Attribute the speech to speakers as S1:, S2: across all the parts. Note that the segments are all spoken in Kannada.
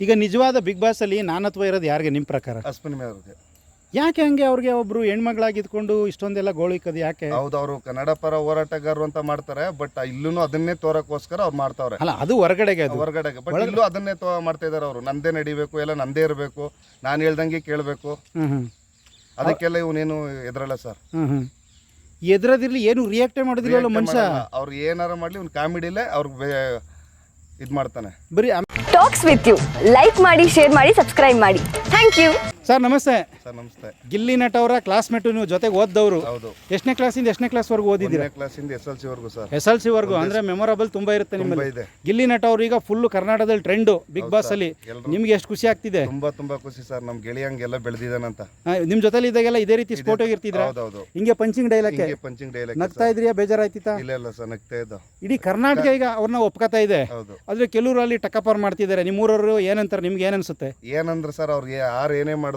S1: ಈಗ ನಿಜವಾದ ಬಿಗ್ ಬಾಸ್ ಅಲ್ಲಿ ನಾನತ್ವ ಇರೋದು ಯಾರಿಗೆ? ನಿಮ್ಮ ಪ್ರಕಾರ?
S2: ಅಶ್ವಿನಿ ಅವ್ರಿಗೆ.
S1: ಯಾಕೆ ಹಂಗೆ ಅವ್ರಿಗೆ ಒಬ್ರು ಹೆಣ್ಮಗಳಾಗಿದ್ಕೊಂಡು ಇಷ್ಟೊಂದೆಲ್ಲ ಗೋಳಿಕ್ಕದು ಯಾಕೆ?
S2: ಹೌದು ಅವರು ಕನ್ನಡ ಪರ ಹೋರಾಟಗಾರರು ಅಂತ ಮಾಡ್ತಾರೆ ಬಟ್ ಇಲ್ಲೂ ಅದನ್ನೇ ತೋರಕ್ಕೋಸ್ಕರ ಅವ್ರು ಮಾಡ್ತಾವ್ರೆ.
S1: ಅಲ್ಲ ಅದು ಹೊರಗಡೆಗೆ ಅದು.
S2: ಹೊರಗಡೆಗೆ ಬಟ್ ಇಲ್ಲೂ ಅದನ್ನೇ ತೋ ಮಾಡ್ತಾ ಇದಾರೆ ಅವರು. ನಂದೇ ನಡಿಬೇಕು ಎಲ್ಲ ನಂದೇ ಇರಬೇಕು ನಾನು ಹೇಳ್ದಂಗೆ ಕೇಳಬೇಕು. ಅದಕ್ಕೆಲ್ಲ ಇವನೇನು ಎದ್ರಲ್ಲ ಸರ್.
S1: ಎದುರದಿರ್ಲಿ ಏನು ರಿಯಾಕ್ಟೇ ಮಾಡೋದಿಲ್ಲ ಮನುಷ್ಯ?
S2: ಅವ್ರು ಏನಾರ ಮಾಡ್ಲಿ ಒಂದು ಕಾಮಿಡಿಲೇ ಅವ್ರಿಗೆ ಇದು ಮಾಡ್ತಾನೆ
S1: ಬರೀ
S3: ಟಾಕ್ಸ್ ವಿತ್ ಯು ಲೈಕ್ ಮಾಡಿ ಶೇರ್ ಮಾಡಿ ಸಬ್ಸ್ಕ್ರೈಬ್ ಮಾಡಿ. ಥ್ಯಾಂಕ್ ಯು
S1: ಸರ್ ನಮಸ್ತೆ.
S2: ಸರ್ ನಮಸ್ತೆ.
S1: ಗಿಲ್ಲಿ ನಟ್ ಅವರ ಕ್ಲಾಸ್ಮೇಟು ನೀವು ಜೊತೆಗೆ ಓದ್ದವರು.
S2: ಹೌದು.
S1: ಎಷ್ಟನೇ ಕ್ಲಾಸಿಂದ ಎಷ್ಟನೇ ಕ್ಲಾಸ್ವರೆಗೂ ಓದಿದ್ದೀರಾ?
S2: ಕ್ಲಾಸಿಂದ ಎಸ್ ಎಲ್ ಸಿ ವರ್ಗು ಸರ್.
S1: ಎಸ್ ಎಲ್ ಸಿ ವರ್ಗು ಅಂದ್ರೆ ಮೆಮೊರಬಲ್ ತುಂಬಾ ಇರುತ್ತೆ ನಿಮ್ಮಲ್ಲಿ.
S2: ಇದೆ.
S1: ಗಿಲ್ಲಿ ನಟ ಅವರು ಈಗ ಫುಲ್ ಕರ್ನಾಟಕದಲ್ಲಿ ಟ್ರೆಂಡು ಬಿಗ್ ಬಾಸ್ ಅಲ್ಲಿ.
S2: ಎಲ್ರು-
S1: ನಿಮ್ಗೆ ಎಷ್ಟು ಖುಷಿ ಆಗ್ತಿದೆ?
S2: ತುಂಬಾ ತುಂಬಾ ಖುಷಿ ಸರ್. ನಮ್ ಗೆಳೆಯಂಗೆಲ್ಲ ಬೆಳೆದಿದ್ದಾನಂತ.
S1: ಆ, ನಿಮ್ ಜೊತೆಲಿ ಇದ್ದಾಗೆಲ್ಲ ಇದೇ ರೀತಿ ಸ್ಪೋರ್ಟ್ ಆಗಿರ್ತಿದ್ರ?
S2: ಹೌದೌದು.
S1: ಹಿಂಗೆ ಪಂಚಿಂಗ್ ಡೈಲಾಗ್
S2: ಹಿಂಗೆ ಪಂಚಿಂಗ್ ಡೈಲಾಗ್
S1: ನಗ್ತಾ ಇದ್ರಿಯಾ ಬೇಜಾರಾಯ್ತಿತ್ತಾ
S2: ಇಲ್ಲ ಇಲ್ಲ ಸರ್ ನಗ್ತಾ ಇದ್ದ.
S1: ಇಡೀ ಕರ್ನಾಟಕ ಈಗ ಅವ್ರನ್ನ ಒಪ್ಕೋತಾ ಇದೆ.
S2: ಹೌದು.
S1: ಆದ್ರೆ ಕೆಲವರು ಅಲ್ಲಿ ಟಕ್ಕಪಾರ್ ಮಾಡ್ತಿದ್ದಾರೆ. ನಿಮ್ಮೂರವರು ಏನಂತಾರೆ ನಿಮ್ಗೆ ಏನನ್ಸುತ್ತೆ
S2: ಏನಂದ್ರೆ ಸರ್ ಅವ್ರಿಗೆ ಯಾರು ಏನೇ ಮಾಡಿದ್ರು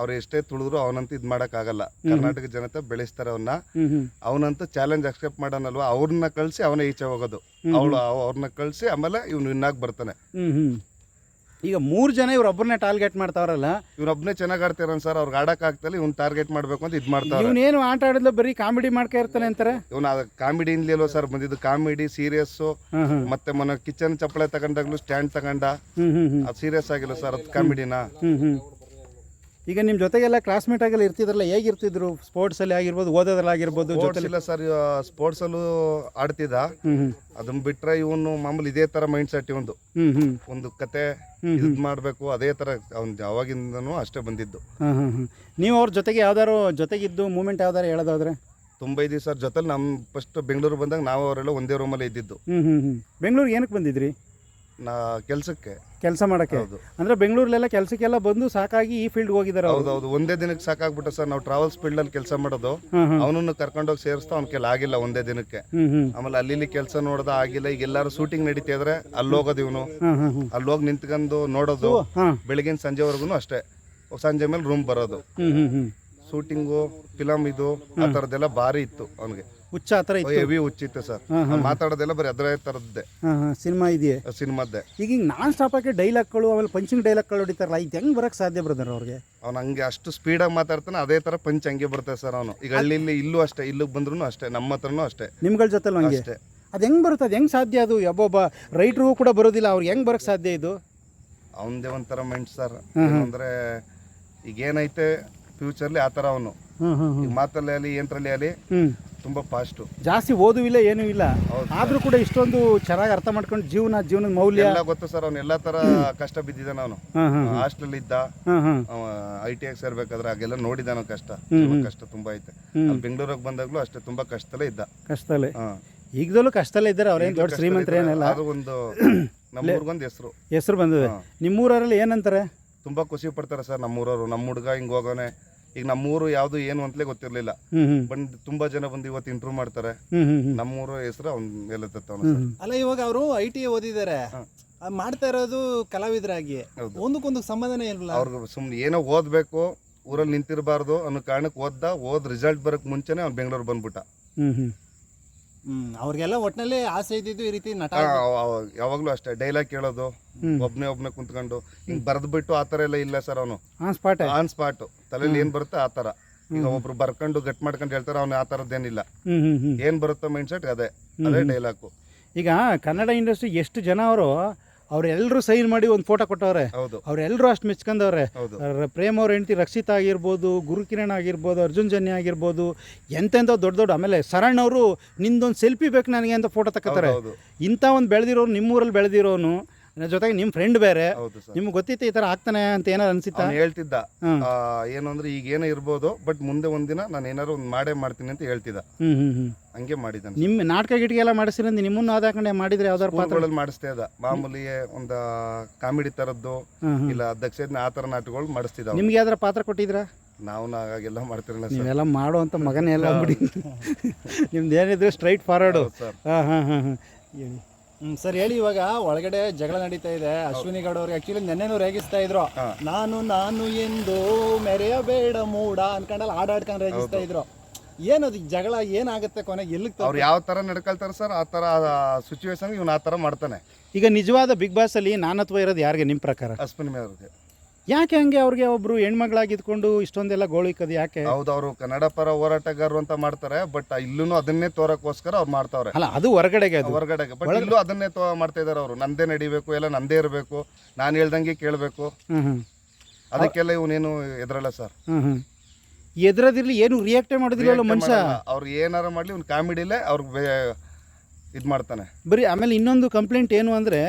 S2: ಅವ್ರು ಎಷ್ಟೇ ತುಳಿದ್ರು ಅವನಂತ ಇದ್ ಮಾಡಕ್ ಆಗಲ್ಲ. ಕರ್ನಾಟಕ ಜನತೆ ಬೆಳೆಸ್ತಾರೆ ಅವನ್ನ ಅವನಂತೂ ಚಾಲೆಂಜ್ ಅಕ್ಸೆಪ್ಟ್ ಮಾಡನಲ್ವಾ? ಅವ್ರನ್ನ ಕಳ್ಸಿ ಅವನೇ ಈಚೆ ಹೋಗೋದು. ಅವಳು ಅವ್ರನ್ನ ಕಳ್ಸಿ ಆಮೇಲೆ ಇವ್ನು ಇನ್ನಾಗಿ ಬರ್ತಾನೆ.
S1: ಈಗ ಮೂರು ಜನ ಇವ್ರೊಬ್ಬರನ್ನೇ ಟಾರ್ಗೆಟ್ ಮಾಡ್ತಾವ್ರಲ್ಲ?
S2: ಇವ್ರೊಬ್ಬನೇ ಚೆನ್ನಾಗಿ ಆಡ್ತಿರೋನ್ ಸರ್ ಅವ್ರಿಗೆ ಆಡಕ್ ಆಗ್ತಲ್ಲ ಇವನ್ ಟಾರ್ಗೆಟ್ ಮಾಡ್ಬೇಕು ಅಂತ ಇದ್ ಮಾಡ್ತಾರೆ
S1: ಇವನೇನು ಆಟ ಆಡಿದ್ಲು ಬರೀ ಕಾಮಿಡಿ ಮಾಡ್ಕೊ ಇರ್ತಾನೆ ಅಂತಾರೆ?
S2: ಇವ್ನ ಕಾಮಿಡಿ ಅಲ್ವಾ ಸರ್ ಬಂದಿದ್ದು ಕಾಮಿಡಿ ಸೀರಿಯಸ್ ಮತ್ತೆ ಮೊನ್ನೆ ಕಿಚನ್ ಚಪ್ಪಳೆ ತಗೊಂಡಾಗ್ಲೂ ಸ್ಟ್ಯಾಂಡ್ ತಗೊಂಡ. ಅದು ಸೀರಿಯಸ್ ಆಗಿಲ್ಲ ಸರ್ ಅದು ಕಾಮಿಡಿನ
S1: ಈಗ ನಿಮ್ಮ ಜೊತೆಗೆಲ್ಲ ಕ್ಲಾಸ್ಮೇಟ್ ಆಗೆಲ್ಲ ಇರ್ತಿದ್ರಲ್ಲ ಹೇಗಿರ್ತಿದ್ರು? ಸ್ಪೋರ್ಟ್ಸ್ ಅಲ್ಲಿ ಆಗಿರ್ಬೋದು ಓದೋದ್ರಲ್ಲಿ ಆಗಿರ್ಬೋದು
S2: ಸ್ಪೋರ್ಟ್ಸ್
S1: ಜೊತೆಲಿ?
S2: ಇಲ್ಲ ಸರ್ ಸ್ಪೋರ್ಟ್ಸ್ ಅಲ್ಲೂ ಆಡ್ತಿದ್ದ. ಅದನ್ನ ಬಿಟ್ರೆ ಇವನು ಮಾಮೂಲಿ ಇದೇ ತರ ಮೈಂಡ್ ಸೆಟ್ ಇವಂದು ಒಂದು ಕತೆ ಇದ್ ಮಾಡ್ಬೇಕು ಅದೇ ತರ ಅವ್ನ್ ಅವಾಗಿಂದನೂ ಅಷ್ಟೇ ಬಂದಿದ್ದು.
S1: ನೀವು ಅವ್ರ ಜೊತೆಗೆ ಯಾವ್ದಾರು ಜೊತೆಗಿದ್ದು ಮೂಮೆಂಟ್ ಯಾವ್ದಾರು ಹೇಳೋದಾದ್ರೆ?
S2: ತುಂಬಾ ಇದೀವಿ ಸರ್ ಜೊತೆಲಿ ನಮ್ ಫಸ್ಟ್ ಬೆಂಗಳೂರು ಬಂದಾಗ ನಾವು ಅವರೆಲ್ಲ ಒಂದೇ ರೂಮಲ್ಲಿ ಇದ್ದಿದ್ದು.
S1: ಬೆಂಗಳೂರಿಗೆ ಏನಕ್ಕೆ ಬಂದಿದ್ರಿ?
S2: ನಾ ಕೆಲ್ಸಕ್ಕೆ.
S1: ಕೆಲಸ ಮಾಡಕ್ಕೆ?
S2: ಅಂದ್ರೆ
S1: ಅಂದರೆ ಬೆಂಗಳೂರಲ್ಲೆಲ್ಲ ಕೆಲಸಕ್ಕೆಲ್ಲ ಬಂದು ಸಾಕಾಗಿ ಈ ಫೀಲ್ಡ್ ಹೋಗಿದ್ದಾರೆ ಅವರು?
S2: ಹೌದೌದು. ಒಂದೇ ದಿನಕ್ಕೆ ಸಾಕಾಗ್ಬಿಟ್ಟು ಸರ್ ನಾವು ಟ್ರಾವೆಲ್ಸ್ ಫೀಲ್ಡ್ ಅಲ್ಲಿ ಕೆಲಸ ಮಾಡೋದು.
S1: ಅವನನ್ನು ಕರ್ಕೊಂಡು
S2: ಅವನನ್ನು ಕರ್ಕೊಂಡೋಗಿ ಸೇರಿಸ್ತಾ ಅವ್ನ ಕೆಲ ಆಗಿಲ್ಲ ಒಂದೇ ದಿನಕ್ಕೆ. ಆಮೇಲೆ ಅಲ್ಲಿ ಇಲ್ಲಿ ಕೆಲಸ ನೋಡ್ದ ಆಗಿಲ್ಲ. ಈಗ ಎಲ್ಲಾರು ಶೂಟಿಂಗ್ ನಡೀತಾ ಇದ್ರೆ ಅಲ್ಲಿ ಹೋಗೋದು ಇವನು.
S1: ಹಾಂ ಹಾಂ ಹಾಂ
S2: ಅಲ್ಲಿ ಹೋಗಿ ನಿಂತ್ಕೊಂಡು ನೋಡೋದು.
S1: ಹಾಂ
S2: ಬೆಳಗಿನ ಸಂಜೆವರೆಗೂ ಅಷ್ಟೇ. ಸಂಜೆ ಮೇಲೆ ರೂಮ್ ಬರೋದು. ಶೂಟಿಂಗು ಫಿಲಮ್ ಇದು ಆ ಥರದ್ದೆಲ್ಲ ಭಾರಿ ಇತ್ತು ಅವನಿಗೆ.
S1: ಹುಚ್ಚ ಆತರ ಥರ ಇತ್ತು.
S2: ಹೆವಿ ಹುಚ್ಚಿತ್ತು ಸರ್. ಮಾತಾಡೋದೆಲ್ಲ ಬರೀ ಅದ್ರ ತರದ್ದೆ
S1: ಹಾಂ ಹಾಂ ಸಿನಿಮಾ ಇದೆಯೇ?
S2: ಸಿನಿಮಾದ್ದೆ.
S1: ಈಗ ಹಿಂಗೆ ನಾನ್ ಡೈಲಾಗ್ ಡೈಲಾಗ್ಗಳು ಆಮೇಲೆ ಪಂಚಿಂಗ್ ಡೈಲಾಗ್ಗಳು ಹೊಡಿತಾರಲ್ಲ ಇದು ಹೆಂಗೆ ಬರೋಕ್ಕೆ ಸಾಧ್ಯ ಬ್ರದರ್ ಅವ್ರಿಗೆ?
S2: ಅವ್ನು ಹಂಗೆ ಅಷ್ಟು ಸ್ಪೀಡಾಗಿ ಮಾತಾಡ್ತಾನೆ ಅದೇ ಥರ ಪಂಚ್ ಹಂಗೆ ಬರ್ತದೆ ಸರ್ ಅವನು. ಈಗ ಹಳ್ಳಿಲಿ ಇಲ್ಲೂ ಅಷ್ಟೇ ಇಲ್ಲಿಗೆ ಬಂದ್ರೂ ಅಷ್ಟೇ ನಮ್ಮ ಹತ್ರನೂ ಅಷ್ಟೇ.
S1: ನಿಮ್ಗಳ ಜೊತೆಲಿ ಹಂಗೆ?
S2: ಅಷ್ಟೇ.
S1: ಅದು ಹೆಂಗೆ ಬರುತ್ತೆ ಅದು ಹೆಂಗೆ ಸಾಧ್ಯ ಅದು? ಒಬ್ಬೊಬ್ಬ ರೈಟ್ರು ಕೂಡ ಬರೋದಿಲ್ಲ ಅವ್ರಿಗೆ ಹೆಂಗೆ ಬರೋಕ್ಕೆ ಸಾಧ್ಯ ಇದು?
S2: ಅವನದೇ ಒಂಥರ ಮೈಂಡ್ ಸರ್ ಅಂದ್ರೆ ಈಗ ಏನೈತೆ ಫ್ಯೂಚರ್ಲಿ ಆ ಥರ ಅವನು.
S1: ಹ್ಞೂ ಹ್ಞೂ
S2: ಈಗ ಮಾತಲ್ಲಿ ಆಗಲಿ ಏನರಲ್ಲಿ ಆಗಲಿ
S1: ಹ್ಞೂ
S2: ತುಂಬ ಫಾಸ್ಟು
S1: ಜಾಸ್ತಿ ಓದುವಿಲ್ಲ ಏನು ಇಲ್ಲ.
S2: ಹೌದು
S1: ಆದರೂ ಕೂಡ ಇಷ್ಟೊಂದು ಚೆನ್ನಾಗಿ ಅರ್ಥ ಮಾಡ್ಕೊಂಡು ಜೀವನ ಜೀವನದ ಮೌಲ್ಯ.
S2: ಎಲ್ಲ ಗೊತ್ತು ಸರ್ ಅವ್ನು ಎಲ್ಲಾ ತರ ಕಷ್ಟ ಬಿದ್ದಿದ್ದಾನೆ ಅವನು
S1: ಹಾಂ ಹಾಂ
S2: ಹಾಸ್ಟೆಲ್ ಇದ್ದ
S1: ಹಾಂ ಹಾಂ
S2: ಐ ಟಿ ಆಗಿ ಸೇರ್ಬೇಕಾದ್ರೆ ಆಗೆಲ್ಲ ನೋಡಿದಾನ ಕಷ್ಟ. ಕಷ್ಟ ತುಂಬಾ ಐತೆ. ಬೆಂಗಳೂರಿಗೆ ಬಂದಾಗ್ಲೂ ಅಷ್ಟೇ ತುಂಬಾ ಕಷ್ಟದಲ್ಲೇ ಇದ್ದ.
S1: ಕಷ್ಟದಲ್ಲೇ.
S2: ಹಾ.
S1: ಈಗದಲ್ಲೂ ಕಷ್ಟದಲ್ಲೇ ಇದ್ದಾರೆ ಅವ್ರೇನು ದೊಡ್ಡ ಶ್ರೀಮಂತರ ಏನಲ್ಲ.
S2: ಅದು ಒಂದು ನಮ್ಮ ಊರಿಗೊಂದು ಹೆಸರು.
S1: ಹೆಸರು ಬಂದಿದೆ. ನಿಮ್ಮೂರಲ್ಲಿ ಏನಂತಾರೆ?
S2: ತುಂಬಾ ಖುಷಿ ಪಡ್ತಾರೆ ಸರ್ ನಮ್ಮೂರವರು. ನಮ್ಮ ಹುಡುಗ ಹಿಂಗ್ ಹೋಗೋನೆ. ಈಗ ನಮ್ಮೂರು ಯಾವ್ದು ಏನು ಅಂತಲೇ ಗೊತ್ತಿರ್ಲಿಲ್ಲ. ಬಂದ್ ತುಂಬಾ ಜನ ಬಂದು ಇವತ್ತು ಇಂಪ್ರೂವ್ ಮಾಡ್ತಾರೆ. ನಮ್ಮೂರ ಹೆಸರು ಅವ್ನ ಎಲ್ಲ ತತ್ತವನು
S1: ಹ್ಞೂ
S4: ಅಲ್ಲ ಇವಾಗ ಅವರು ಐ ಟಿ ಓದಿದ್ದಾರೆ. ಮಾಡ್ತಾ ಇರೋದು ಕಲಾವಿದರಾಗಿ. ಒಂದಕ್ಕೊಂದು ಸಂಬಂಧನೇ ಇಲ್ಲ
S2: ಅವ್ರಿಗೆ ಸುಮ್ನೆ ಏನೋ ಓದ್ಬೇಕು ಊರಲ್ಲಿ ನಿಂತಿರಬಾರ್ದು ಅನ್ನೋ ಕಾರಣಕ್ಕೆ ಓದ್ದ ಓದ್ ರಿಸಲ್ಟ್ ಬರಕ್ ಮುಂಚೆನೆ ಅವ್ನು ಬೆಂಗಳೂರು ಬಂದ್ಬಿಟ್ಟ.
S4: ಹ್ಮ್ ಅವ್ರಿಗೆಲ್ಲ ಒಟ್ನಲ್ಲಿ ಆಸೆ ಇದ್ದಿದ್ದು ಈ ರೀತಿ ನಟ
S2: ಆ, ಯಾವಾಗ್ಲೂ ಅಷ್ಟೇ ಡೈಲಾಗ್ ಕೇಳೋದು ಒಬ್ನೇ ಒಬ್ನೇ ಕುಂತ್ಕೊಂಡು ಹಿಂಗ್ ಬರ್ದ್ಬಿಟ್ಟು ಬಿಟ್ಟು ಆತರ ಎಲ್ಲ ಇಲ್ಲ ಸರ್ ಅವನು.
S1: ಆನ್ ಸ್ಪಾಟ್
S2: ಆನ್ ಸ್ಪಾಟ್ ತಲೆಯಲ್ಲಿ ಏನ್ ಬರುತ್ತೆ ಆತರ ತರ ಈಗ ಒಬ್ರು ಬರ್ಕೊಂಡು ಗಟ್ ಮಾಡ್ಕೊಂಡು ಹೇಳ್ತಾರೆ ಅವ್ನು ಆ ಥರದ್ದೇನಿಲ್ಲ
S1: ಹ್ಞೂ ಹ್ಞೂ ಹ್ಞೂ
S2: ಏನ್ ಬರುತ್ತೋ ಮೈಂಡ್ ಸೆಟ್ ಅದೇ ಅದೇ ಡೈಲಾಗ್
S1: ಈಗ ಕನ್ನಡ ಇಂಡಸ್ಟ್ರಿ ಎಷ್ಟು ಜನ ಅವರು ಅವರೆಲ್ಲರೂ ಸೈನ್ ಮಾಡಿ ಒಂದು ಫೋಟೋ ಕೊಟ್ಟವ್ರೆ.
S2: ಹೌದು.
S1: ಅವರೆಲ್ಲರೂ ಅಷ್ಟು ಮೆಚ್ಕೊಂಡವ್ರೆ ಪ್ರೇಮ್ ಅವ್ರ ಹೆಂಡತಿ ರಕ್ಷಿತ ಆಗಿರ್ಬೋದು ಗುರುಕಿರಣ್ ಆಗಿರ್ಬೋದು ಅರ್ಜುನ್ ಜನ್ಯ ಆಗಿರ್ಬೋದು ಎಂತೆಂಥ ದೊಡ್ಡ ದೊಡ್ಡ ಆಮೇಲೆ ಸರಣ್ ಅವರು ನಿಂದೊಂದು ಸೆಲ್ಫಿ ಬೇಕು ನನಗೆ ಅಂತ ಫೋಟೋ ತಗೋತಾರೆ
S2: ಹೌದು
S1: ಇಂಥ ಒಂದು ಬೆಳೆದಿರೋನು ನಿಮ್ಮೂರಲ್ಲಿ ಬೆಳೆದಿರೋನು ಜೊತೆಗೆ ನಿಮ್ಮ ಫ್ರೆಂಡ್ ಬೇರೆ.
S2: ಹೌದು ಸರ್.
S1: ನಿಮ್ಗೆ ಗೊತ್ತಿತ್ತು ಈ ತರ ಆಗ್ತಾನೆ ಅಂತ ಏನಾರು ಅನ್ಸಿತ್ತಾ?
S2: ಅವ್ನು ಹೇಳ್ತಿದ್ದ.
S1: ಹ್ಮ್.
S2: ಆ, ಏನು ಅಂದ್ರೆ ಈಗ ಏನೋ ಇರ್ಬೋದು ಬಟ್ ಮುಂದೆ ಒಂದಿನ ನಾನು ಏನಾದ್ರು ಒಂದು ಮಾಡೇ ಮಾಡ್ತೀನಿ ಅಂತ ಹೇಳ್ತಿದ್ದ.
S1: ಹ್ಞೂ ಹ್ಞೂ ಹ್ಞೂ
S2: ಹಂಗೆ ಮಾಡಿದ್ದಾನೆ
S1: ನಿಮ್ಮ ನಾಟಕ ಗಿಟಿಗೆ ಎಲ್ಲ ಮಾಡಿಸಿರಂದು ನಿಮ್ಮನ್ನು ಆದಾಕಂಡೆ ಮಾಡಿದ್ರೆ ಯಾವ್ದಾರು ಪಾತ್ರಗಳಲ್ಲಿ
S2: ಸ್ಕೂಲ್ಗಳಲ್ಲಿ ಮಾಡಿಸ್ತಾ ಇದ್ದ. ಮಾಮೂಲಿ ಒಂದು ಕಾಮಿಡಿ ತರದ್ದು
S1: ಹ್ಮ್, ಹ್ಮ್.
S2: ಇಲ್ಲ ದಕ್ಷಿಣ ಆ ತರ ನಾಟಕಗಳು ಮಾಡಿಸ್ತಿದ್ದ ಅವ್ನು.
S1: ನಿಮ್ಗೆ ಯಾವ್ದಾರ ಪಾತ್ರ ಕೊಟ್ಟಿದ್ರಾ?
S2: ನಾವು ಹಾಗೆಲ್ಲ ಮಾಡ್ತಿರಲ್ಲ ಸರ್.
S1: ನೀವೆಲ್ಲ ಅಂತ ಮಗನೇ ಎಲ್ಲ ಬಿಡಿ ನಿಮ್ದು ಏನಿದ್ರೆ ಸ್ಟ್ರೈಟ್ ಫಾರ್ವರ್ಡ್
S2: ಸರ್.
S1: ಹಾಂ ಹಾಂ ಹಾಂ ಹಾಂ. ಹೇಳಿ
S4: ಹ್ಮ್ ಸರ್ ಹೇಳಿ ಇವಾಗ ಒಳಗಡೆ ಜಗಳ ನಡೀತಾ ಇದೆ. ಅಶ್ವಿನಿ ಗೌಡ ಅವ್ರಿಗೆ ಆಕ್ಚುಲಿ ನೆನ್ನೆನೂ ರೇಗಿಸ್ತಾ ಇದ್ರು. ನಾನು ನಾನು ಎಂದು ಮೆರೆಯಬೇಡ ಮೂಡ ಅನ್ಕೊಂಡಲ್ಲ ಹಾಡಾಡ್ಕೊಂಡು ರೇಗಿಸ್ತಾ ಇದ್ರು. ಏನದು ಜಗಳ ಏನಾಗುತ್ತೆ ಕೊನೆಗೆ ಎಲ್ಲಿ
S2: ಅವ್ರು ಯಾವ ತರ ನಡ್ಕೊಳ್ತಾರೆ ಸರ್? ಆ ತರ ಸಿಚುವೇಶನ್ ಇವ್ನು ಆ ತರ ಮಾಡ್ತಾನೆ.
S1: ಈಗ ನಿಜವಾದ ಬಿಗ್ ಬಾಸ್ ಅಲ್ಲಿ ನಾನತ್ವ ಇರೋದು ಯಾರಿಗೆ? ನಿಮ್ಮ ಪ್ರಕಾರ?
S2: ಅಶ್ವಿನಿ ಅವ್ರಿಗೆ
S1: ಯಾಕೆ ಹಂಗೆ ಅವ್ರಿಗೆ ಒಬ್ರು ಹೆಣ್ಮಗಳಾಗಿದ್ಕೊಂಡು ಇಷ್ಟೊಂದೆಲ್ಲ ಗೋಳಿಕದು ಯಾಕೆ?
S2: ಹೌದು ಅವರು ಕನ್ನಡ ಪರ ಹೋರಾಟಗಾರರು ಅಂತ ಮಾಡ್ತಾರೆ ಬಟ್ ಇಲ್ಲೂ ಅದನ್ನೇ ತೋರಕ್ಕೋಸ್ಕರ ಅವ್ರು ಮಾಡ್ತಾವ್ರೆ.
S1: ಅಲ್ಲ ಅದು ಹೊರಗಡೆಗೆ ಅದು.
S2: ಹೊರಗಡೆಗೆ ಬಟ್ ಇಲ್ಲೂ ಅದನ್ನೇ ತೋ ಮಾಡ್ತಾ ಇದಾರೆ ಅವರು. ನಂದೇ ನಡಿಬೇಕು ಎಲ್ಲ ನಂದೇ ಇರಬೇಕು ನಾನು ಹೇಳ್ದಂಗೆ ಕೇಳಬೇಕು. ಅದಕ್ಕೆಲ್ಲ ಇವನೇನು ಎದ್ರಲ್ಲ ಸರ್.
S1: ಎದ್ರದಿರ್ಲಿ ಏನು ರಿಯಾಕ್ಟೇ ಮಾಡೋದಿಲ್ಲ ಮನುಷ್ಯ?
S2: ಅವ್ರು ಏನಾರ ಮಾಡ್ಲಿ ಅವ್ನು ಕಾಮಿಡಿಲೇ ಅವ್ರಿಗೆ ಇದು ಮಾಡ್ತಾನೆ.
S1: ಬರೀ ಆಮೇಲೆ ಇನ್ನೊಂದು ಕಂಪ್ಲೇಂಟ್ ಏನು ಅಂದರೆ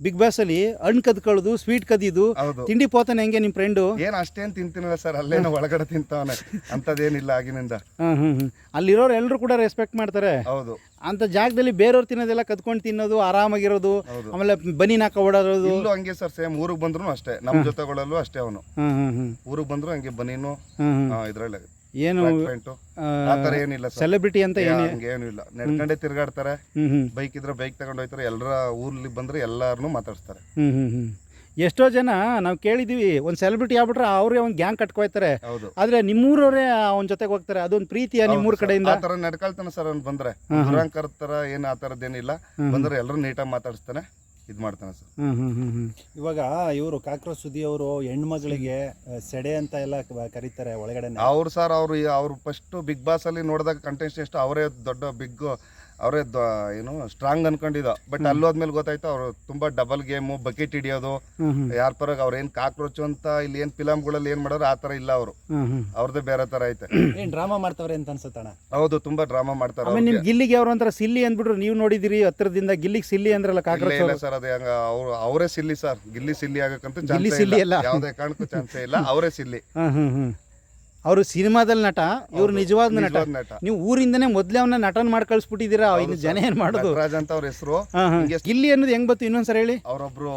S1: ಬಿಗ್ ಬಾಸ್ ಅಲ್ಲಿ ಹಣ್ಣು ಕದ್ಕೊಳ್ಳೋದು ಸ್ವೀಟ್ ಕದಿದು
S2: ಹೌದು.
S1: ತಿಂಡಿ ಪೋತಾನೆ ಹೆಂಗೆ ನಿಮ್ಮ ಫ್ರೆಂಡು
S2: ಏನ್ ಅಷ್ಟೇನ್ ತಿಂತೀನಲ್ಲ ಸರ್ ಅಲ್ಲೇನು ಒಳಗಡೆ ತಿಂತಾವನೆ. ಅಂತದೇನಿಲ್ಲ ಆಗಿನಿಂದ.
S1: ಹಾಂ ಹ್ಞೂ ಹ್ಞೂ ಅಲ್ಲಿರೋರು ಎಲ್ಲರೂ ಕೂಡ ರೆಸ್ಪೆಕ್ಟ್ ಮಾಡ್ತಾರೆ.
S2: ಹೌದು.
S1: ಅಂತ ಜಾಗದಲ್ಲಿ ಬೇರೆಯವ್ರು ತಿನ್ನೋದೆಲ್ಲ ಕದ್ಕೊಂಡು ತಿನ್ನೋದು ಆರಾಮಾಗಿರೋದು
S2: ಹೌದು.
S1: ಆಮೇಲೆ ಬನಿ ನಾಕ ಓಡಾಡೋದು.
S2: ಇಲ್ಲೂ ಹಂಗೆ ಸರ್ ಸೇಮ್ ಊರಿಗೆ ಬಂದ್ರು ಅಷ್ಟೇ. ನಮ್ ಜೊತೆಗಳಲ್ಲೂ ಅಷ್ಟೇ ಅವನು.
S1: ಹ್ಞೂ ಹ್ಞೂ
S2: ಊರಿಗೆ ಬಂದ್ರು ಹಂಗೆ ಬನೀನು ಇದ್ರಲ್ಲೇ.
S1: ಏನು
S2: ಏನಿಲ್ಲ
S1: ಸೆಲೆಬ್ರಿಟಿ ಅಂತ ಏನು
S2: ಇಲ್ಲ ನಡ್ಕೊಂಡೇ ತಿರ್ಗಾಡ್ತಾರೆ. ಬೈಕ್ ಇದ್ರೆ ಬೈಕ್ ತಗೊಂಡು ಹೋಯ್ತಾರೆ. ಎಲ್ಲರ ಊರ್ಲಿ ಬಂದ್ರೆ ಎಲ್ಲಾರನು ಮಾತಾಡ್ಸ್ತಾರೆ.
S1: ಎಷ್ಟೋ ಜನ ನಾವು ಕೇಳಿದೀವಿ ಒಂದು ಸೆಲೆಬ್ರಿಟಿ ಆಗ್ಬಿಟ್ರೆ ಅವ್ರಿಗೆ ಒಂದು ಗ್ಯಾಂಗ್ ಕಟ್ಕೋಯ್ತಾರೆ. ಆದ್ರೆ ನಿಮ್ಮೂರವರೇ ಅವ್ನ ಜೊತೆಗೆ ಹೋಗ್ತಾರೆ. ಅದೊಂದು ಪ್ರೀತಿಯ ನಿಮ್ಮೂರ ಕಡೆಯಿಂದ.
S2: ಆತರ ತರ ನಡ್ಕೊಳ್ತಾನೆ ಸರ್ ಅವ್ನು ಬಂದ್ರೆ. ದುರಂಕರ್ ತರ ಏನು ಆ ಥರದ್ದೇನಿಲ್ಲ ಬಂದ್ರೆ ಎಲ್ಲರೂ ನೀಟಾಗಿ ಮಾತಾಡಿಸ್ತಾನೆ. ಇದ್ ಮಾಡ್ತಾನೆ ಸರ್.
S1: ಹ್ಞೂ ಹ್ಞೂ ಹ್ಞೂ ಹ್ಞೂ
S4: ಇವಾಗ ಇವರು ಕಾಕ್ರೋಚ್ ಸುದ್ದಿ ಅವರು ಹೆಣ್ಮಗಳಿಗೆ ಆ, ಸೆಡೆ ಅಂತ ಎಲ್ಲ ಕ- ಕರೀತಾರೆ ಒಳಗಡೆ
S2: ಅವ್ರು ಸರ್ ಅವರು ಅವ್ರು ಫಸ್ಟ್ ಬಿಗ್ ಬಾಸ್ ಅಲ್ಲಿ ನೋಡಿದಾಗ ಎಷ್ಟು ಅವರೇ ದೊಡ್ಡ ಬಿಗ್ ಅವರೇ ಏನು ಸ್ಟ್ರಾಂಗ್ ಅನ್ಕೊಂಡಿದ್ದ. ಬಟ್ ಅಲ್ಲೋದ್ಮೇಲೆ ಗೊತ್ತಾಯ್ತು ಅವರು ತುಂಬಾ ಡಬಲ್ ಗೇಮು ಬಕೆಟ್ ಹಿಡಿಯೋದು. ಯಾರ ಪರ ಅವ್ರ ಏನ್ ಕಾಕ್ರೋಚ್ ಅಂತ ಇಲ್ಲಿ ಏನ್ ಫಿಲಮ್ಗಳಲ್ಲಿ ಏನ್ ಮಾಡೋರು ಆ ತರ ಇಲ್ಲ ಅವರು. ಅವ್ರದ್ದೇ ಬೇರೆ ತರ ಐತೆ.
S4: ಏನ್ ಡ್ರಾಮಾ ಮಾಡ್ತಾವ್ರೆ ಅಂತ ಅನ್ಸುತ್ತಣ
S2: ಹೌದು ತುಂಬಾ ಡ್ರಾಮಾ ಮಾಡ್ತಾರೆ
S1: ಆಮೇಲೆ ನಿಮ್ಮ ಗಿಲ್ಲಿಗೆ ಅವ್ರು ಒಂಥರ ಸಿಲ್ಲಿ ಅಂದ್ಬಿಟ್ರು ನೀವು ನೋಡಿದಿರಿ ಹತ್ರದಿಂದ ಗಿಲ್ಲಿಗೆ ಸಿಲ್ಲಿ ಅಂದ್ರಲ್ಲ ಕಾಕ್ರೋಚ್
S2: ಇಲ್ಲ ಸರ್ ಅದೇ ಹಂಗ ಅವ್ರು ಅವರೇ ಸಿಲ್ಲಿ ಸರ್ ಗಿಲ್ಲಿ ಸಿಲ್ಲಿ ಆಗಕ್ಕಂತೂ
S1: ಗಿಲ್ಲಿ
S2: ಚಾನ್ಸೇ
S1: ಸಿಲ್ಲಿ
S2: ಇಲ್ಲ. ಯಾವುದೇ ಕಾರಣಕ್ಕೂ ಚಾನ್ಸೇ ಇಲ್ಲ. ಅವರೇ ಸಿಲ್ಲಿ
S1: ಹ್ಮ್ ಹ್ಮ್ ಹ್ಞೂ ಅವರು ಸಿನಿಮಾದಲ್ಲಿ ನಟ ಇವ್ರು ನಿಜವಾದ ನಟ
S2: ನಿಜವಾದ ನಟ.
S1: ನೀವು ಊರಿಂದನೇ ಮೊದಲೇ ಅವನ್ನ ನಟನ್ ಮಾಡಿ ಕಳ್ಸಿಬಿಟ್ಟಿದ್ದೀರಾ ಇನ್ನು ಜನ ಏನ್ ಮಾಡೋದು?
S2: ನಟರಾಜ್ ಅಂತ ಅವ್ರ ಹೆಸರು.
S1: ಇಲ್ಲಿ ಹಾಂ.
S2: ಹಿಂಗೆ
S1: ಗಿಲ್ಲಿ ಅನ್ನೋದು ಹೆಂಗ್ ಬಂತು? ಇನ್ನೊಂದ್ಸರಿ ಹೇಳಿ.
S2: ಅವರೊಬ್ರು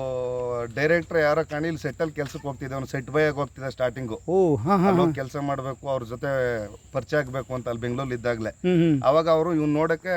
S2: ಡೈರೆಕ್ಟರ್ ಯಾರೋ ಕಾಣಿಲ್ ಸೆಟ್ಟಲ್ ಕೆಲ್ಸಕ್ಕೆ ಹೋಗ್ತಿದ್ದೆ. ಅವ್ನು ಸೆಟ್ ಬೈ ಹೋಗ್ತಿದ್ದ ಸ್ಟಾರ್ಟಿಂಗು
S1: ಓ ಹಾ ಹಾ
S2: ಕೆಲಸ ಮಾಡಬೇಕು ಅವ್ರ ಜೊತೆ ಪರಿಚಯ ಆಗ್ಬೇಕು ಅಂತ ಅಲ್ಲಿ ಬೆಂಗಳೂರಲ್ಲಿ ಇದ್ದಾಗಲೇ. ಅವಾಗ ಅವರು ಇವ್ನು ನೋಡಕ್ಕೆ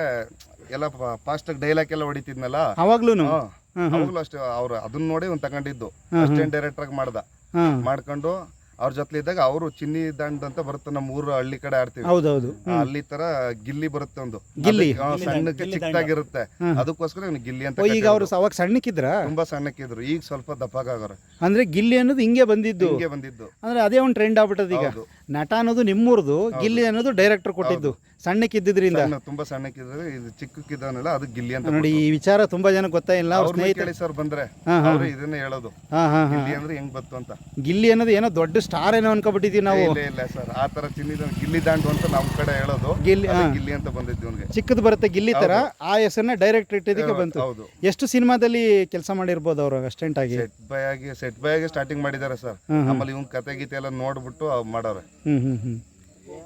S2: ಎಲ್ಲ ಫಾಸ್ಟ್ ಡೈಲಾಗ್ ಎಲ್ಲ ಹೊಡಿತಿದ್ನಲ್ಲ?
S1: ಅವಾಗ್ಲೂ
S2: ಹಾ. ಅವಾಗ್ಲೂ ಅಷ್ಟೇ ಅವ್ರು ಅದನ್ನ ನೋಡಿ ಒಂದ್ ತಗೊಂಡಿದ್ದು. ಅಸಿಸ್ಟೆಂಟ್ ಡೈರೆಕ್ಟರ್ ಆಗಿ ಮಾಡ್ದ.
S1: ಹಾಂ
S2: ಮಾಡ್ಕೊಂಡು ಅವ್ರ ಜೊತೆ ಇದ್ದಾಗ ಅವರು ಚಿನ್ನಿ ದಂಡ್ ಅಂತ ಬರುತ್ತೆ ನಮ್ಮ ಊರು ಹಳ್ಳಿ ಕಡೆ ಆಡ್ತೀವಿ.
S1: ಹೌದೌದು.
S2: ಅಲ್ಲಿ ತರ ಗಿಲ್ಲಿ ಬರುತ್ತೆ ಒಂದು.
S1: ಗಿಲ್ಲಿ?
S2: ಸಣ್ಣಕ್ಕೆ ಚಿಕ್ಕದಾಗಿರುತ್ತೆ. ಅದಕ್ಕೋಸ್ಕರ ಗಿಲ್ಲಿ ಅಂತ
S1: ಈಗ ಅವರು ಅವಾಗ ಸಣ್ಣಕ್ಕಿದ್ರ?
S2: ತುಂಬಾ ಸಣ್ಣಕ್ಕಿದ್ರು. ಈಗ ಸ್ವಲ್ಪ ದಪ್ಪಗಾಗವ್ರೆ
S1: ಅಂದ್ರೆ ಗಿಲ್ಲಿ ಅನ್ನೋದು ಹಿಂಗೆ ಬಂದಿದ್ದು.
S2: ಹಿಂಗೆ ಬಂದಿದ್ದು.
S1: ಅಂದ್ರೆ ಅದೇ ಒಂದು ಟ್ರೆಂಡ್ ಆಗ್ಬಿಟ್ಟದ ಈಗ.
S2: ಹೌದು.
S1: ನಟ ಅನ್ನೋದು ನಿಮ್ಮೂರ್ದು ಗಿಲ್ಲಿ ಅನ್ನೋದು ಡೈರೆಕ್ಟರ್ ಕೊಟ್ಟಿದ್ದು. ಸಣ್ಣಕ್ಕಿದ್ದಿದ್ರಿಂದ
S2: ಸಣ್ಣ- ತುಂಬಾ ಸಣ್ಣಕ್ಕಿದ್ರೆ ಇದು ಚಿಕ್ಕಕ್ಕಿದ್ದಾನಲ್ಲ ಅದು ಗಿಲ್ಲಿ ಅಂತ
S1: ನೋಡಿ ಈ ವಿಚಾರ ತುಂಬಾ ಜನ ಗೊತ್ತಾಯಿಲ್ಲ ಅವ್ರ
S2: ಅವ್ರನ್ನ
S1: ಸ್ನೇಹಿತ
S2: ಕೇಳಿ ಸರ್ ಬಂದ್ರೆ
S1: ಹಾ, ಹಾ.
S2: ಅವ್ರು ಇದನ್ನೇ ಹೇಳೋದು.
S1: ಹಾಂ ಹಾಂ ಹಾಂ.
S2: ಗಿಲ್ಲಿ ಅಂದ್ರೆ ಹೆಂಗ್ ಬಂತು ಅಂತ.
S1: ಗಿಲ್ಲಿ ಅನ್ನೋದು ಏನೋ ದೊಡ್ಡ ಸ್ಟಾರ್ ಏನೋ ಅನ್ಕೊಬಿಟ್ಟಿದೀವಿ ನಾವು.
S2: ಇಲ್ಲ ಇಲ್ಲ ಸರ್ ಆ ತರ ಚಿನ್ನಿದ ಗಿಲ್ಲಿ ದಾಂಡು ಅಂತ ನಮ್ ಕಡೆ ಹೇಳೋದು.
S1: ಗಿಲ್ಲಿ
S2: ಅದೇ ಗಿಲ್ಲಿ ಅಂತ ಬಂದಿದ್ದು ಅವ್ನಿಗೆ
S1: ಚಿಕ್ಕದು ಬರುತ್ತೆ ಗಿಲ್ಲಿ ತರ ಆ ಹೆಸರನ್ನ ಡೈರೆಕ್ಟ್ ಇಟ್ಟಿದ್ದಕ್ಕೆ ಬಂತು.
S2: ಹೌದು.
S1: ಎಷ್ಟು ಸಿನಿಮಾದಲ್ಲಿ ಕೆಲಸ ಮಾಡಿರ್ಬೋದು ಅವರು ಅಸ್ಟೆಂಟ್ ಆಗಿ?
S2: ಸೆಟ್ ಬೈ ಆಗಿ ಬೈ ಸ್ಟಾರ್ಟಿಂಗ್ ಮಾಡಿದ್ದಾರೆ ಸರ್ ಆಮೇಲೆ ಇವ್ನ ಕತೆ ಗೀತೆ ಎಲ್ಲ ನೋಡ್ಬಿಟ್ಟು ಮಾಡೋರೆ.
S1: ಹ್ಮ್ ಹ್ಮ್ ಹ್ಮ್.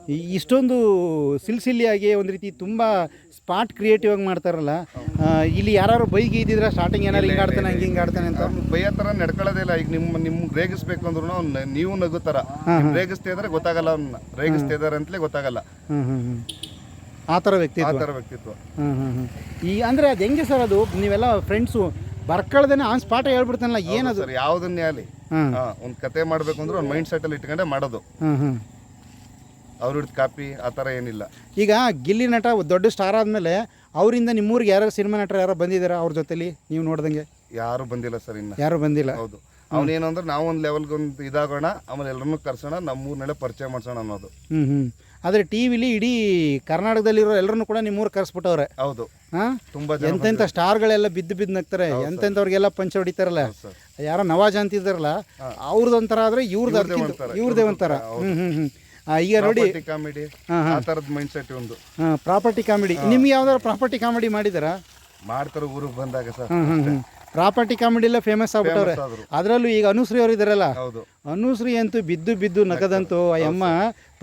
S1: ಈ ಇಷ್ಟೊಂದು ಸಿಲ್ಸಿಲಿಯಾಗಿ ಒಂದು ರೀತಿ ತುಂಬ ಸ್ಪಾಟ್ ಕ್ರಿಯೇಟಿವ್ ಆಗಿ ಮಾಡ್ತಾರಲ್ಲ ಆ, ಇಲ್ಲಿ ಯಾರು ಬೈಗೆ ಇದ್ದಿದ್ರೆ ಸ್ಟಾರ್ಟಿಂಗ್ ಏನಾರು ಹಿಂಗೆ ಆಡ್ತಾನೆ ಹಂಗೆ ಹಿಂಗೆ ಆಡ್ತಾನೆ ಅಂತ?
S2: ಅವ್ನು ಥರ ತರ ನಡ್ಕೊಳ್ಳೋದೇ ಇಲ್ಲ. ಈಗ ನಿಮ್ ನಿಮ್ ರೇಗಿಸ್ಬೇಕು ಅಂದ್ರೂ ಅವ್ನು ನೀವು ನಗುತ್ತಾರ ರೇಗಿಸ್ತಾ ಇದ್ರೆ ಗೊತ್ತಾಗಲ್ಲ ಅವ್ನ. ರೇಗಿಸ್ತಾ ಇದಾರೆ ಅಂತಲೇ ಗೊತ್ತಾಗಲ್ಲ.
S1: ಹ್ಞೂ ಆ ಥರ
S2: ಆ
S1: ವ್ಯಕ್ತಿತ್ವ.
S2: ತರ ವ್ಯಕ್ತಿತ್ವ.
S1: ಹ್ಞೂ ಹ್ಞೂ ಹ್ಞೂ ಈ ಅಂದರೆ ಅದು ಹೆಂಗೆ ಸರ್ ಅದು? ನೀವೆಲ್ಲ ಫ್ರೆಂಡ್ಸು ಬರ್ಕಳ್ದೇನೆ ಆನ್ ಸ್ಪಾಟ್ ಹೇಳ್ಬಿಡ್ತಾನಲ್ಲ ಏನದು?
S2: ಸರ್ ಯಾವ್ದನ್ನೇ ಆಗಲಿ.
S1: ಹ್ಮ್.
S2: ಒಂದ್ ಕತೆ ಮಾಡಬೇಕು ಅಂದ್ರೆ ಒಂದು ಮೈಂಡ್ ಸೆಟ್ ಅಲ್ಲಿ ಇಟ್ಕೊಂಡೆ ಮಾಡೋದು. ಅವ್ರ ಹಿಡ್ದು ಕಾಪಿ ಆ ಥರ ಏನಿಲ್ಲ.
S1: ಈಗ ಗಿಲ್ಲಿ ನಟ ದೊಡ್ಡ ಸ್ಟಾರ್ ಆದಮೇಲೆ ಅವರಿಂದ ನಿಮ್ಮೂರಿಗೆ ಯಾರು ಸಿನಿಮಾ ನಟರು ಯಾರೋ ಬಂದಿದ್ದೀರಾ ಅವ್ರ ಜೊತೆಲಿ? ನೀವು ನೋಡ್ದಂಗೆ?
S2: ಯಾರು ಬಂದಿಲ್ಲ ಸರ್ ಇನ್ನ.
S1: ಯಾರು ಬಂದಿಲ್ಲ?
S2: ಹೌದು. ಅವನೇನು ಅಂದ್ರೆ ನಾವು ಒಂದು ಲೆವೆಲ್ಗೆ ಒಂದು ಇದಾಗೋಣ ಆಮೇಲೆ ಎಲ್ಲರನ್ನೂ ಕರ್ಸೋಣ ನಮ್ಮೂರ್ನಲ್ಲೇ ಪರಿಚಯ ಮಾಡ್ಸೋಣ ಅನ್ನೋದು.
S1: ಹ್ಞೂ ಹ್ಞೂ ಆದರೆ ಟಿ ವಿಲಿ ಇಡೀ ಕರ್ನಾಟಕದಲ್ಲಿರೋ ಎಲ್ಲರನ್ನು ಕೂಡ ನಿಮ್ಮೂರು ಕರ್ಸ್ಬಿಟ್ಟವ್ರೆ.
S2: ಹೌದು.
S1: ಹಾಂ?
S2: ತುಂಬಾ
S1: ಎಂತೆಂಥ ಸ್ಟಾರ್ಗಳೆಲ್ಲ ಬಿದ್ದು ಬಿದ್ದು ನಗ್ತಾರೆ. ಎಂತೆಂಥವ್ರಿಗೆಲ್ಲ ಪಂಚ ಹೊಡಿತಾರಲ್ಲ? ಯಾರ ನವಾಜ್ ನವಾಜ್ ಅಂತಿದ್ದಾರಲ್ಲ ಅವ್ರದ್ದು ಒಂಥರ ಆದರೆ ಇವ್ರದ್ದು
S2: ಇವ್ರ್ದೇ
S1: ಅದಕ್ಕಿಂತ
S2: ಒಂಥರ,
S1: ಇವ್ರದೇ ಒಂಥರ. ಹ್ಞೂ ಹ್ಞೂ ಹ್ಞೂ ಈಗ ನೋಡಿ
S2: ಕಾಮಿಡಿ ಆ ಥರದ ಮೈಂಡ್ ಸೆಟ್ ಒಂದು
S1: ಪ್ರಾಪರ್ಟಿ ಕಾಮಿಡಿ ನಿಮ್ಗೆ ಯಾವ್ದಾದ್ರು ಪ್ರಾಪರ್ಟಿ ಕಾಮಿಡಿ ಮಾಡಿದಾರಾ?
S2: ಮಾಡ್ತಾರ ಊರಿಗೆ ಬಂದಾಗ ಸರ್
S1: ಪ್ರಾಪರ್ಟಿ ಕಾಮಿಡಿ ಎಲ್ಲ ಫೇಮಸ್ ಆಗ್ಬಿಟ್ಟವ್ರೆ. ಅದರಲ್ಲೂ ಈಗ ಅನುಶ್ರೀ ಅವರು ಇದಾರಲ್ಲ?
S2: ಹೌದು.
S1: ಅನುಶ್ರೀ ಅಂತೂ ಬಿದ್ದು ಬಿದ್ದು ನಗದಂತೂ ಆ ಅಮ್ಮ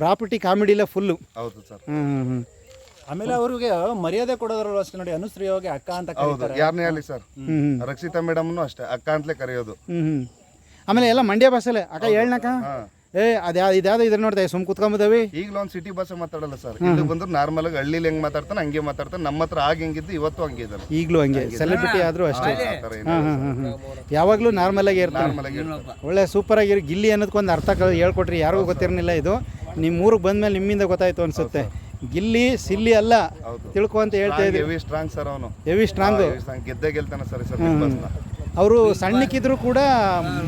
S1: ಪ್ರಾಪರ್ಟಿ ಕಾಮಿಡಿಲ್ಲ ಫುಲ್ಲು
S2: ಹೌದು ಸರ್.
S1: ಹ್ಞೂ ಹ್ಞೂ ಹ್ಞೂ
S4: ಆಮೇಲೆ ಅವ್ರಿಗೆ ಮರ್ಯಾದೆ ಕೊಡೋದ್ರಲ್ಲೂ ಅಷ್ಟೇ ನೋಡಿ ಅನುಶ್ರೀ ಹೋಗಿ ಅಕ್ಕ ಅಂತ
S2: ಹೌದು
S4: ಕರೀತಾರೆ.
S2: ಯಾರನ್ನೇ ಆಗಲಿ ಸರ್. ರಕ್ಷಿತಾ ಮೇಡಮ್ನು ಅಷ್ಟೇ ಅಕ್ಕ ಅಂತಲೇ ಕರೆಯೋದು.
S1: ಹ್ಞೂ ಆಮೇಲೆ ಎಲ್ಲ ಮಂಡ್ಯ ಭಾಷೆಲೆ. ಅಕ್ಕ ಹೇಳ್ನಕ್ಕ?
S2: ಹಾ.
S1: ಏ ಅದ್ಯಾ ಇದ್ಯಾವ್ದು ಇದ್ರ ನೋಡ್ದೆ ಸುಮ್ ಕುತ್ಕೊಂಬದವಿ
S2: ಈಗಲೂ ಒಂದು ಸಿಟಿ ಬಸ್ ಮಾತಾಡಲ್ಲ ಸರ್ ಇಲ್ಲಿ ಬಂದ್ರೆ ನಾರ್ಮಲ್ ಆಗಿ ಹಳ್ಳಿಲಿ ಹೆಂಗ್ ಮಾತಾಡ್ತಾನೆ ಹಂಗೆ ಮಾತಾಡ್ತಾನೆ ನಮ್ಮ ಹತ್ರ ಆಗ ಹೆಂಗಿದ್ದು ಇವತ್ತು ಹಂಗೆ ಇದ್ದಾನೆ.
S1: ಈಗಲೂ ಹಂಗೆ ಸೆಲೆಬ್ರಿಟಿ ಆದ್ರೂ ಅಷ್ಟೇ. ಯಾವಾಗ್ಲೂ ನಾರ್ಮಲ್ ಆಗಿ ಇರ್ತಾನೆ.
S2: ನಾರ್ಮಲ್ ಆಗಿ.
S1: ಒಳ್ಳೆ ಸೂಪರ್ ಆಗಿರೋ ಗಿಲ್ಲಿ ಅನ್ನೋದಕ್ಕೊಂದು ಅರ್ಥ ಹೇಳ್ಕೊಟ್ರಿ ಯಾರಿಗೂ ಗೊತ್ತಿರಲಿಲ್ಲ ಇದು. ನಿಮ್ಮ ಊರಿಗೆ ಬಂದ್ಮೇಲೆ ನಿಮ್ಮಿಂದ ಗೊತ್ತಾಯ್ತು ಅನ್ಸುತ್ತೆ. ಗಿಲ್ಲಿ ಸಿಲ್ಲಿ ಅಲ್ಲ. ತಿಳ್ಕೊ ಅಂತ ಹೇಳ್ತಾ ಇದ್ರಿ.
S2: ಹೆವಿ ಸ್ಟ್ರಾಂಗ್ ಸರ್ ಅವನು.
S1: ಹೆವಿ ಸ್ಟ್ರಾಂಗ್
S2: ಗೆದ್ದೆ ಗೆಲ್ತಾನೆ ಸರ್ ಸರ್ ಬಿಗ್ ಬಾಸ್ನ
S1: ಅವರು ಸಣ್ಣಕ್ಕಿದ್ರು ಕೂಡ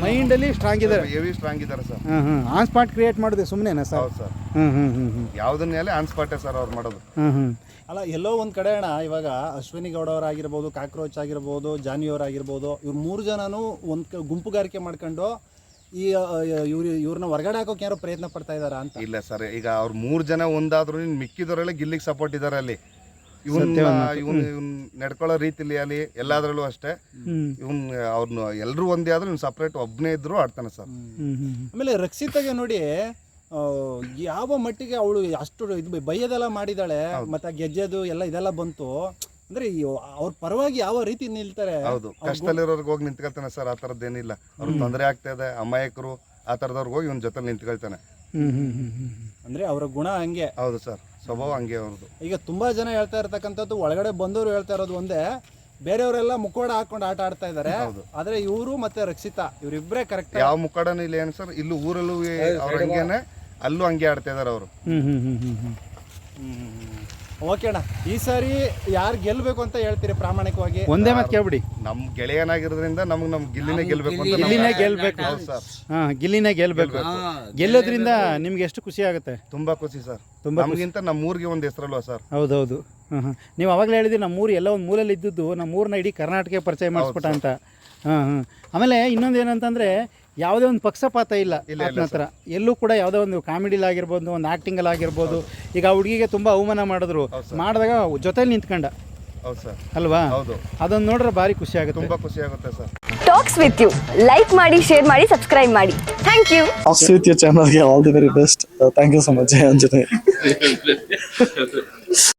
S1: ಮೈಂಡಲ್ಲಿ ಸ್ಟ್ರಾಂಗ್ ಇದ್ದಾರೆ.
S2: ಹೆವಿ ಸ್ಟ್ರಾಂಗ್ ಇದ್ದಾರೆ ಸರ್.
S1: ಹ್ಞೂ ಆನ್ ಸ್ಪಾಟ್ ಕ್ರಿಯೇಟ್ ಮಾಡಿದೆ ಸುಮ್ಮನೆನಾ ಸರ್?
S2: ಹೌದು ಸರ್.
S1: ಹ್ಞೂ ಹ್ಞೂ ಹ್ಞೂ
S2: ಆನ್ ಸ್ಪಾಟೇ ಸರ್ ಅವ್ರು ಮಾಡೋದು.
S4: ಅಲ್ಲ ಎಲ್ಲೋ ಒಂದು ಕಡೆ ಅಣ್ಣ ಇವಾಗ ಅಶ್ವಿನಿ ಗೌಡ ಅವರಾಗಿರ್ಬೋದು ಕಾಕ್ರೋಚ್ ಆಗಿರ್ಬೋದು ಜಾನಿ ಅವರಾಗಿರ್ಬೋದು ಇವ್ರು ಮೂರು ಜನನು ಒಂದು ಗುಂಪುಗಾರಿಕೆ ಮಾಡ್ಕೊಂಡು ಈ ಇವ್ರು ಇವ್ರನ್ನ ಹೊರಗಡೆ ಹಾಕೋಕೆ ಯಾರೋ ಪ್ರಯತ್ನ ಪಡ್ತಾ ಇದಾರಾ ಅಂತ?
S2: ಇಲ್ಲ ಸರ್ ಈಗ ಅವ್ರು ಮೂರು ಜನ ಒಂದಾದ್ರೂ ಮಿಕ್ಕಿದವರೆಲ್ಲ ಗಿಲ್ಲಿಗೆ ಸಪೋರ್ಟ್ ಇದ್ದಾರೆ ಅಲ್ಲಿ. ಇವನ್ ಇವನ್ ಇವನ್ ನಡ್ಕೊಳ್ಳೋ ರೀತಿಲಿ ಅಲ್ಲಿ ಎಲ್ಲಾದ್ರಲ್ಲೂ ಅಷ್ಟೇ. ಇವನ್ ಅವ್ರನ್ನ ಎಲ್ರು ಒಂದೇ ಆದ್ರೂ ಇವ್ನು ಸಪ್ರೇಟ್ ಒಬ್ಬನೇ ಇದ್ರು ಆಡ್ತಾನೆ ಸರ್.
S4: ಆಮೇಲೆ ರಕ್ಷಿತಾಗೆ ನೋಡಿ ಯಾವ ಮಟ್ಟಿಗೆ ಅವಳು ಅಷ್ಟು ಇದು ಬೈಯೋದೆಲ್ಲ ಮಾಡಿದಾಳೆ ಮತ್ತೆ ಗೆಜ್ಜೆದು ಎಲ್ಲ ಇದೆಲ್ಲ ಬಂತು. ಅಂದ್ರೆ ಅವ್ರ ಪರವಾಗಿ ಯಾವ ರೀತಿ ನಿಲ್ತಾರೆ?
S2: ಹೌದು. ಕಷ್ಟದಲ್ಲಿರೋರ್ಗೆ ಹೋಗಿ ನಿಂತ್ಕೊಳ್ತಾನೆ ಸರ್ ಆ ಥರದ್ದೇನಿಲ್ಲ ಅವ್ರಿಗೆ ತೊಂದರೆ ಆಗ್ತಾ ಇದೆ ಅಮಾಯಕರು ಆ ಥರದವ್ರಿಗೆ ಹೋಗಿ ಇವನ್ ಜೊತೆ ನಿಂತ್ಕೊಳ್ತಾನೆ.
S4: ಅಂದ್ರೆ ಅವರ ಗುಣ ಹಂಗೆ.
S2: ಹೌದು ಸರ್ ಸ್ವಭಾವ ಹಂಗೆ ಅವ್ರದ್ದು.
S4: ಈಗ ತುಂಬಾ ಜನ ಹೇಳ್ತಾ ಇರ್ತಕ್ಕಂಥದ್ದು ಒಳಗಡೆ ಬಂದವರು ಹೇಳ್ತಾ ಇರೋದು ಒಂದೇ ಬೇರೆಯವರೆಲ್ಲ ಮುಖವಾಡ ಹಾಕೊಂಡು ಆಟ ಆಡ್ತಾ ಇದ್ದಾರೆ ಆದ್ರೆ ಇವರು ಮತ್ತೆ ರಕ್ಷಿತಾ ಇವರಿಬ್ಬರೇ ಕರೆಕ್ಟ್
S2: ಯಾವ ಮುಖಾಡನೂ ಇಲ್ಲ ಏನು ಸರ್ ಇಲ್ಲೂ ಊರಲ್ಲೂ ಅವ್ರ ಹಂಗೇನೆ ಅಲ್ಲೂ ಹಂಗೆ ಆಡ್ತಾ ಇದಾರೆ ಅವರು.
S4: ಓಕೆ ಅಣ್ಣ. ಈ ಸಾರಿ ಯಾರು ಗೆಲ್ಲಬೇಕು ಅಂತ ಹೇಳ್ತೀರಿ ಪ್ರಾಮಾಣಿಕವಾಗಿ?
S1: ಒಂದೇ ಮಾತು ಕೇಳ್ಬಿಡಿ.
S2: ನಮ್ ಗೆಳೆಯನಾಗಿರೋದ್ರಿಂದ ನಮ್ಗೆ ನಮ್ ಗಿಲ್ಲಿನೇ ಗೆಲ್ಲಬೇಕು ಅಂತ
S1: ಗಿಲ್ಲಿನೇ ಗೆಲ್ಬೇಕು.
S2: ಹೌದು ಸರ್.
S1: ಹಾ ಗಿಲ್ಲಿನೇ ಗೆಲ್ಬೇಕು. ಗೆಲ್ಲೋದ್ರಿಂದ ನಿಮ್ಗೆ ಎಷ್ಟು ಖುಷಿ ಆಗುತ್ತೆ?
S2: ತುಂಬಾ ಖುಷಿ ಸರ್.
S1: ತುಂಬಾ
S2: ನಮ್ಗಿಂತ ನಮ್ಮ ಊರಿಗೆ ಒಂದು ಹೆಸರಲ್ವಾ ಸರ್?
S1: ಹೌದೌದು. ಹೌದು ಹಾಂ. ನೀವು ಅವಾಗಲೇ ಹೇಳಿದ್ರಿ ನಮ್ಮ ಊರು ಎಲ್ಲ ಒಂದು ಮೂಲೆಯಲ್ಲಿ ಇದ್ದದ್ದು ನಮ್ಮ ಊರನ್ನ ಇಡೀ ಕರ್ನಾಟಕ ಪರಿಚಯ ಮಾಡಿಸ್ಬಿಟ್ಟ ಅಂತ. ಹಾಂ ಹಾಂ. ಆಮೇಲೆ ಇನ್ನೊಂದು ಏನಂತಂದರೆ ಯಾವುದೇ ಒಂದು ಪಕ್ಷಪಾತ ಇಲ್ಲ ಆತನ ಹತ್ರ ಎಲ್ಲೂ ಕೂಡ ಯಾವುದೋ ಒಂದು ಕಾಮಿಡಿಲಾಗಿರ್ಬೋದು ಒಂದು ಆ್ಯಕ್ಟಿಂಗಲ್ಲಿ ಆಗಿರ್ಬೋದು ಈಗ ಆ ಹುಡುಗಿಗೆ ತುಂಬ ಅವಮಾನ ಮಾಡಿದ್ರು. ಮಾಡಿದಾಗ ಜೊತೆಲಿ ನಿಂತ್ಕೊಂಡ.
S2: ಹೌದು ಸರ್.
S1: ಅಲ್ವಾ?
S2: ಹೌದು.
S1: ಅದನ್ನು ನೋಡ್ರೆ ಭಾರಿ ಖುಷಿ ಆಗುತ್ತೆ.
S2: ತುಂಬಾ ಖುಷಿ ಆಗುತ್ತೆ sir.
S3: Talks with you like ಮಾಡಿ ಶೇರ್ ಮಾಡಿ ಸಬ್ಸ್ಕ್ರೈಬ್ ಮಾಡಿ. Thank you
S5: talks with you channel. ಗೆ all the very best thank you so much Anjane.